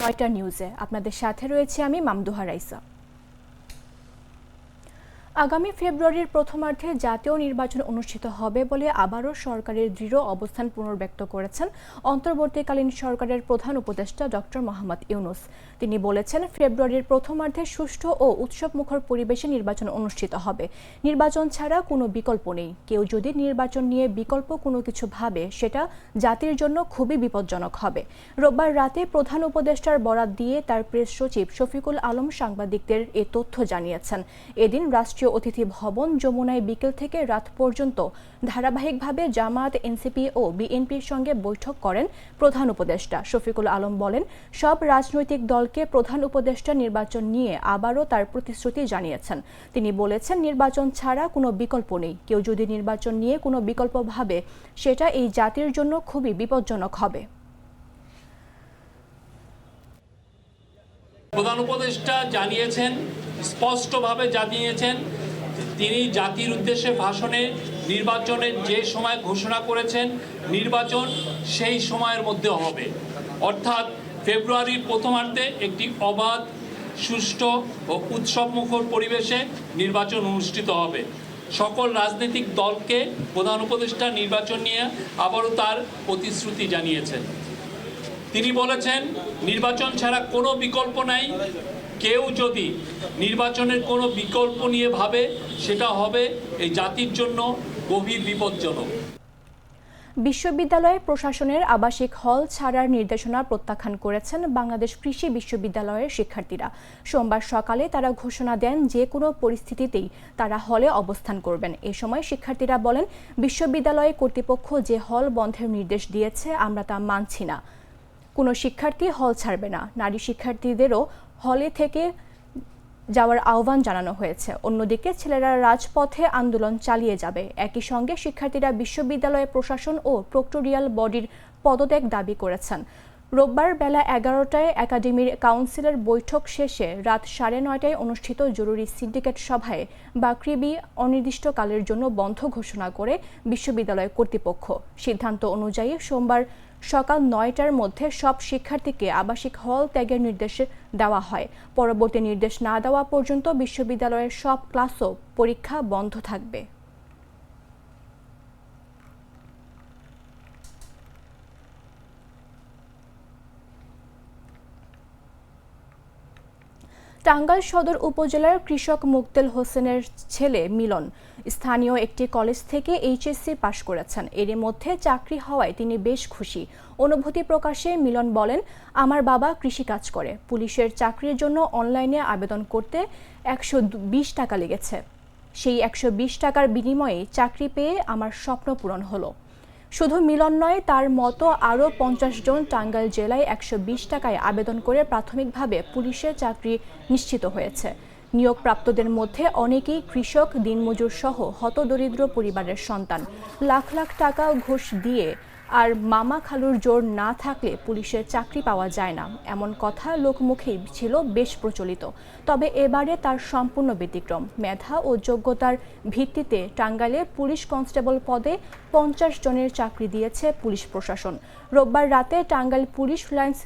নয়টা নিউজে আপনাদের সাথে রয়েছে আমি মামদুহা রাইসা। আগামী ফেব্রুয়ারির প্রথমার্ধে জাতীয় নির্বাচন অনুষ্ঠিত হবে বলে আবারও সরকারের দৃঢ় অবস্থান পুনর্ব্যক্ত করেছেন অন্তর্বর্তীকালীন সরকারের প্রধান উপদেষ্টা ডক্টর মোহাম্মদ ইউনুস। তিনি বলেছেন, ফেব্রুয়ারির প্রথমার্ধে সুষ্ঠু ও উৎসবমুখর পরিবেশে নির্বাচন অনুষ্ঠিত হবে। নির্বাচন ছাড়া কোনো বিকল্প নেই। কেউ যদি নির্বাচন নিয়ে বিকল্প কোনো কিছু ভাবে, সেটা জাতির জন্য খুবই বিপজ্জনক হবে। রোববার রাতে প্রধান উপদেষ্টার বরাত দিয়ে তার প্রেস সচিব শফিকুল আলম সাংবাদিকদের এ তথ্য জানিয়েছেন। এদিন রাষ্ট্রীয় অতিথি ভবন যমুনায় বিকেল থেকে রাত পর্যন্ত ধারাবাহিকভাবে জামায়াত, এনসিপি ও বিএনপির সঙ্গে বৈঠক করেন প্রধান উপদেষ্টা। শফিকুল আলম বলেন, সব রাজনৈতিক দলকে প্রধান উপদেষ্টা নির্বাচন নিয়ে আবারও তার প্রতিশ্রুতি জানিয়েছেন। তিনি বলেছেন, নির্বাচন ছাড়া কোনো বিকল্প নেই। কেউ যদি নির্বাচন নিয়ে কোনো বিকল্প ভাবে, সেটা এই জাতির জন্য খুবই বিপজ্জনক হবে। প্রধান উপদেষ্টা জানিয়েছেন, স্পষ্টভাবে জানিয়েছেন তিনি জাতির উদ্দেশ্যে ভাষণে নির্বাচনের যে সময় ঘোষণা করেছেন, নির্বাচন সেই সময়ের মধ্যে হবে। অর্থাৎ ফেব্রুয়ারির প্রথমার্ধে একটি অবাধ, সুষ্ঠু ও উৎসবমুখর পরিবেশে নির্বাচন অনুষ্ঠিত হবে। সকল রাজনৈতিক দলকে প্রধান উপদেষ্টা নির্বাচন নিয়ে আবারও তার প্রতিশ্রুতি জানিয়েছেন। তিনি বলেছেন, নির্বাচন ছাড়া কোনো বিকল্প নাই। কেউ যদি নির্বাচনের কোনো বিকল্প নিয়ে ভাবে, সেটা হবে এই জাতির জন্য গভীর বিপজ্জনক। বিশ্ববিদ্যালয় প্রশাসনের আবাসিক হল ছাড়ার নির্দেশনা প্রত্যাখ্যান করেছেন বাংলাদেশ কৃষি বিশ্ববিদ্যালয়ের শিক্ষার্থীরা। সোমবার সকালে তারা ঘোষণা দেন, যে কোনো পরিস্থিতিতেই তারা হলে অবস্থান করবেন। এ সময় শিক্ষার্থীরা বলেন, বিশ্ববিদ্যালয়ে কর্তৃপক্ষ যে হল বন্ধের নির্দেশ দিয়েছে, আমরা তা মানছি না। কোনো শিক্ষার্থী হল ছাড়বে না। নারী শিক্ষার্থীদেরও হলে থেকে যাওয়ার আহ্বান জানানো হয়েছে। অন্যদিকে ছেলেরা রাজপথে আন্দোলন চালিয়ে যাবে। একই সঙ্গে শিক্ষার্থীরা বিশ্ববিদ্যালয় প্রশাসন ও প্রক্টোরিয়াল বডির পদত্যাগ দাবি করেছেন। রোববার বেলা এগারোটায় একাডেমির কাউন্সিলের বৈঠক শেষে রাত সাড়ে নয়টায় অনুষ্ঠিত জরুরি সিন্ডিকেট সভায় বাকৃবি অনির্দিষ্টকালের জন্য বন্ধ ঘোষণা করে বিশ্ববিদ্যালয় কর্তৃপক্ষ। সিদ্ধান্ত অনুযায়ী সোমবার সকাল নয়টার মধ্যে সব শিক্ষার্থীকে আবাসিক হল ত্যাগের নির্দেশ দেওয়া হয়। পরবর্তী নির্দেশ না দেওয়া পর্যন্ত বিশ্ববিদ্যালয়ের সব ক্লাসও পরীক্ষা বন্ধ থাকবে। টাঙ্গাইল সদর উপজেলার কৃষক মুক্তেল হোসেনের ছেলে মিলন স্থানীয় একটি কলেজ থেকে এইচএসসি পাশ করেছেন। এরই মধ্যে চাকরি হওয়ায় তিনি বেশ খুশি। অনুভূতি প্রকাশে মিলন বলেন, আমার বাবা কৃষিকাজ করে। পুলিশের চাকরির জন্য অনলাইনে আবেদন করতে একশো বিশ টাকা লেগেছে। সেই একশো বিশ টাকার বিনিময়ে চাকরি পেয়ে আমার স্বপ্ন পূরণ হলো। শুধু মিলন নয়, তার মতো আরও পঞ্চাশ জন টাঙ্গাইল জেলায় একশো বিশ টাকায় আবেদন করে প্রাথমিকভাবে পুলিশের চাকরি নিশ্চিত হয়েছে। নিয়োগপ্রাপ্তদের মধ্যে অনেকেই কৃষক দিনমজুর সহ হতদরিদ্র পরিবারের সন্তান। লাখ লাখ টাকা ঘুষ দিয়ে আর মামা খালুর জোর না থাকলে পুলিশের চাকরি পাওয়া যায় না। এমন কথা লোকমুখেই ছিল বেশ প্রচলিত। তবে এবারে তার সম্পূর্ণ ব্যতিক্রম। মেধা ও যোগ্যতার ভিত্তিতে টাঙ্গাইলে পুলিশ কনস্টেবল পদে পঞ্চাশ জনের চাকরি দিয়েছে পুলিশ প্রশাসন। রোববার রাতে টাঙ্গাইল পুলিশ লাইন্স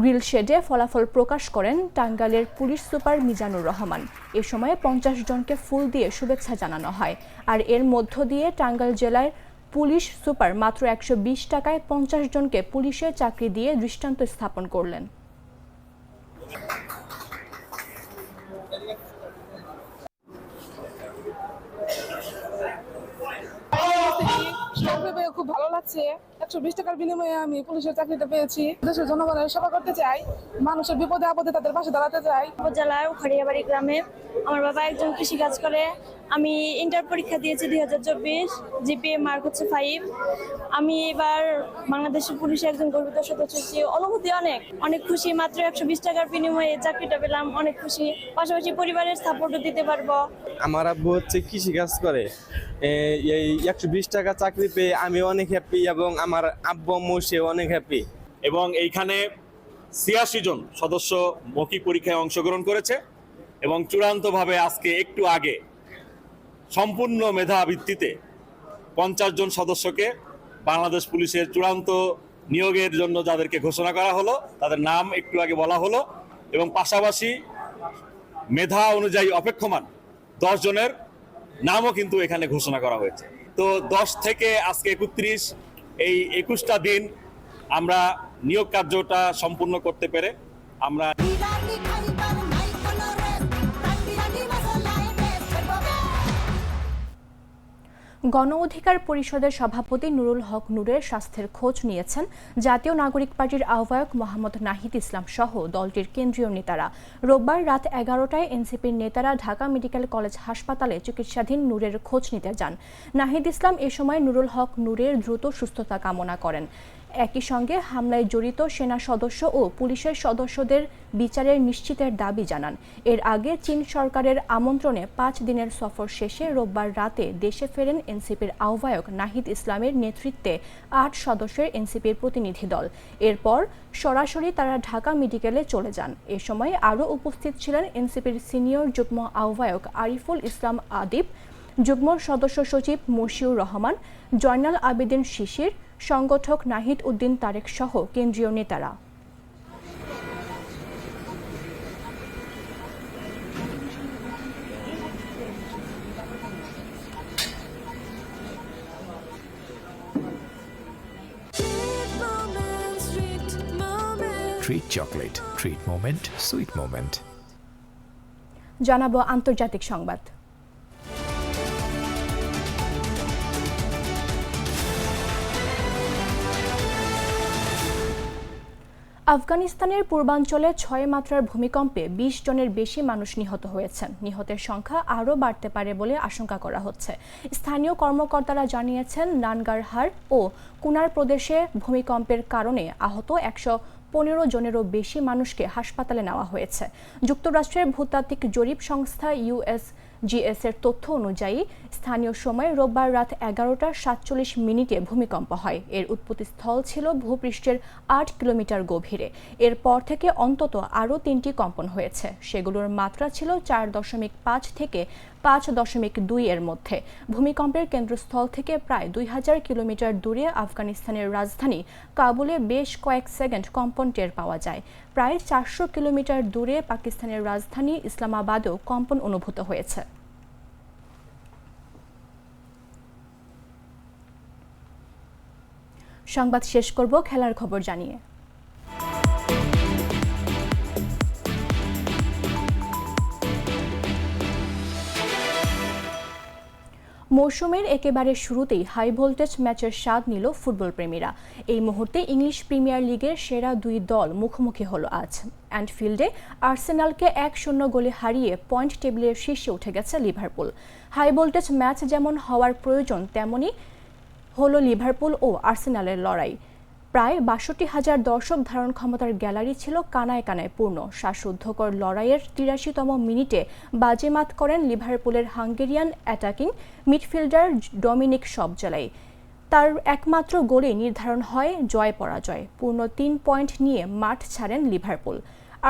গ্রিল শেডে ফলাফল প্রকাশ করেন টাঙ্গাইলের পুলিশ সুপার মিজানুর রহমান। এ সময়ে পঞ্চাশ জনকে ফুল দিয়ে শুভেচ্ছা জানানো হয়। আর এর মধ্য দিয়ে টাঙ্গাইল জেলায় পুলিশ সুপার মাত্র একশো বিশ টাকায় পঞ্চাশ জনকে পুলিশের চাকরি দিয়ে দৃষ্টান্ত স্থাপন করলেন। পেয়ে খুব ভালো লাগছে। একশো বিশ টাকার বিনিময়ে আমি পুলিশের চাকরিটা পেয়েছি। দেশের জনগণের সেবা করতে চাই। মানুষের বিপদে আপদে তাদের পাশে দাঁড়াতে চাই। উপজেলার খড়িয়াবাড়ি গ্রামে আমার বাবা একজন কৃষিকাজ করে। আমি ইন্টার পরীক্ষা দিয়েছি দুই হাজার চব্বিশ জিপিএ মার্ক হচ্ছে ফাইভ আমি এবার বাংলাদেশের পুলিশে একজন গর্বিত সদস্য হচ্ছি অনুভূতি অনেক। অনেক খুশি মাত্র একশো বিশ টাকার বিনিময়ে চাকরিটা পেলাম। অনেক খুশি। পাশাপাশি পরিবারের সাপোর্টও দিতে পারব। আমার আব্বু হচ্ছে কৃষি কাজ করে এই একশো বিশ টাকা চাকরি পেয়ে আমি অনেক হ্যাপি এবং আমার আব্বু, আম্মু সে অনেক হ্যাপি এবং এইখানে ছিয়াশি জন সদস্য মৌখিক পরীক্ষায় অংশগ্রহণ করেছে এবং চূড়ান্তভাবে আজকে একটু আগে সম্পূর্ণ মেধা ভিত্তিতে পঞ্চাশ জন সদস্যকে বাংলাদেশ পুলিশের চূড়ান্ত নিয়োগের জন্য যাদেরকে ঘোষণা করা হলো, তাদের নাম একটু আগে বলা হলো এবং পাশাপাশি মেধা অনুযায়ী অপেক্ষমান দশ জনের নামও কিন্তু এখানে ঘোষণা করা হয়েছে। তো দশ থেকে আজকে একত্রিশ, এই একুশটা দিন আমরা নিয়োগ কার্যটা সম্পূর্ণ করতে পেরে আমরা গণ অধিকার পরিষদের সভাপতি নুরুল হক নুরের স্বাস্থ্যের খোঁজ নিয়েছেন জাতীয় নাগরিক পার্টির আহ্বায়ক মোহাম্মদ নাহিদ ইসলাম সহ দলটির কেন্দ্রীয় নেতারা। রোববার রাত এগারোটায় এনসিপির নেতারা ঢাকা মেডিকেল কলেজ হাসপাতালে চিকিৎসাধীন নুরের খোঁজ নিতে যান। নাহিদ ইসলাম এ সময় নুরুল হক নুরের দ্রুত সুস্থতা কামনা করেন। একই সঙ্গে হামলায় জড়িত সেনা সদস্য ও পুলিশের সদস্যদের বিচারের নিশ্চিতের দাবি জানান। এর আগে চীন সরকারের আমন্ত্রণে পাঁচ দিনের সফর শেষে রোববার রাতে দেশে ফেরেন এনসিপির আহ্বায়ক নাহিদ ইসলামের নেতৃত্বে আট সদস্যের এনসিপির প্রতিনিধি দল। এরপর সরাসরি তারা ঢাকা মেডিকেলে চলে যান। এ সময় আরও উপস্থিত ছিলেন এনসিপির সিনিয়র যুগ্ম আহ্বায়ক আরিফুল ইসলাম আদিব, যুগ্ম সদস্য সচিব মশিউর রহমান, জয়নাল আবেদিন শিশির সংগঠক নাহিদ উদ্দিন তারেক সহ কেন্দ্রীয় নেতারা Treat chocolate. Treat moment. Sweet moment. জানাব আন্তর্জাতিক সংবাদ আফগানিস্তানের পূর্বাঞ্চলে ছয় মাত্রার ভূমিকম্পে বিশ জনের বেশি মানুষ নিহত হয়েছেন। নিহতের সংখ্যা আরও বাড়তে পারে বলে আশঙ্কা করা হচ্ছে। স্থানীয় কর্মকর্তারা জানিয়েছেন, নানগারহার ও কুনার প্রদেশে ভূমিকম্পের কারণে আহত একশো পনেরো জনেরও বেশি মানুষকে হাসপাতালে নেওয়া হয়েছে। যুক্তরাষ্ট্রের ভূতাত্ত্বিক জরিপ সংস্থা ইউএস জিএস এর তথ্য অনুযায়ী, স্থানীয় সময় রোববার রাত এগারোটা সাতচল্লিশ মিনিটে ভূমিকম্প হয়। এর উৎপত্তিস্থল ছিল ভূপৃষ্ঠের আট কিলোমিটার গভীরে। এরপর থেকে অন্তত আরও তিনটি কম্পন হয়েছে। সেগুলোর মাত্রা ছিল চার দশমিক পাঁচ থেকে পাঁচ দশমিক দুই এর মধ্যে। ভূমিকম্পের কেন্দ্রস্থল থেকে প্রায় দুই হাজার কিলোমিটার দূরে আফগানিস্তানের রাজধানী কাবুলে বেশ কয়েক সেকেন্ড কম্পন টের পাওয়া যায়। প্রায় চারশো কিলোমিটার দূরে পাকিস্তানের রাজধানী ইসলামাবাদেও কম্পন অনুভূত হয়েছে। সংবাদ শেষ করব, খেলার খবর জানিয়ে। মৌসুমের একেবারে শুরুতেই হাই ভোল্টেজ ম্যাচের স্বাদ নিল ফুটবল প্রেমীরা এই মুহূর্তে ইংলিশ প্রিমিয়ার লিগের সেরা দুই দল মুখোমুখি হলো আজ। অ্যান্ডফিল্ডে আর্সেনালকে এক শূন্য গোলে হারিয়ে পয়েন্ট টেবিলের শীর্ষে উঠে গেছে লিভারপুল। হাই ভোল্টেজ ম্যাচ যেমন হওয়ার প্রয়োজন, তেমনই হলো লিভারপুল ও আর্সেনালের লড়াই। প্রায় বাষট্টি হাজার দর্শক ধারণ ক্ষমতার গ্যালারি ছিল কানায় কানায় পূর্ণ। শ্বাসরুদ্ধকর লড়াইয়ের তিরাশিতম মিনিটে বাজেমাত করেন লিভারপুলের Hungarian attacking midfielder Dominik Szoboszlai. তার একমাত্র গোলে নির্ধারণ হয় জয় পরাজয়। পূর্ণ তিন পয়েন্ট নিয়ে মাঠ ছাড়েন Liverpool.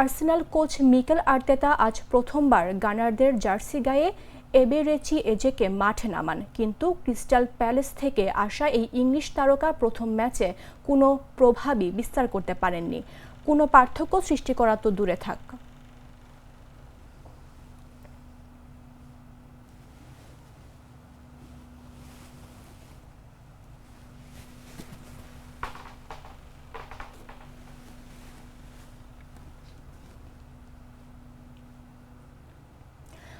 Arsenal coach Mikel Arteta আজ প্রথমবার গানারদের জার্সি গায়ে এবেরেচি এজেকে মাঠে নামান, কিন্তু ক্রিস্টাল প্যালেস থেকে আসা এই ইংলিশ তারকা প্রথম ম্যাচে কোনো প্রভাবই বিস্তার করতে পারেননি। কোনো পার্থক্য সৃষ্টি করা তো দূরে থাক।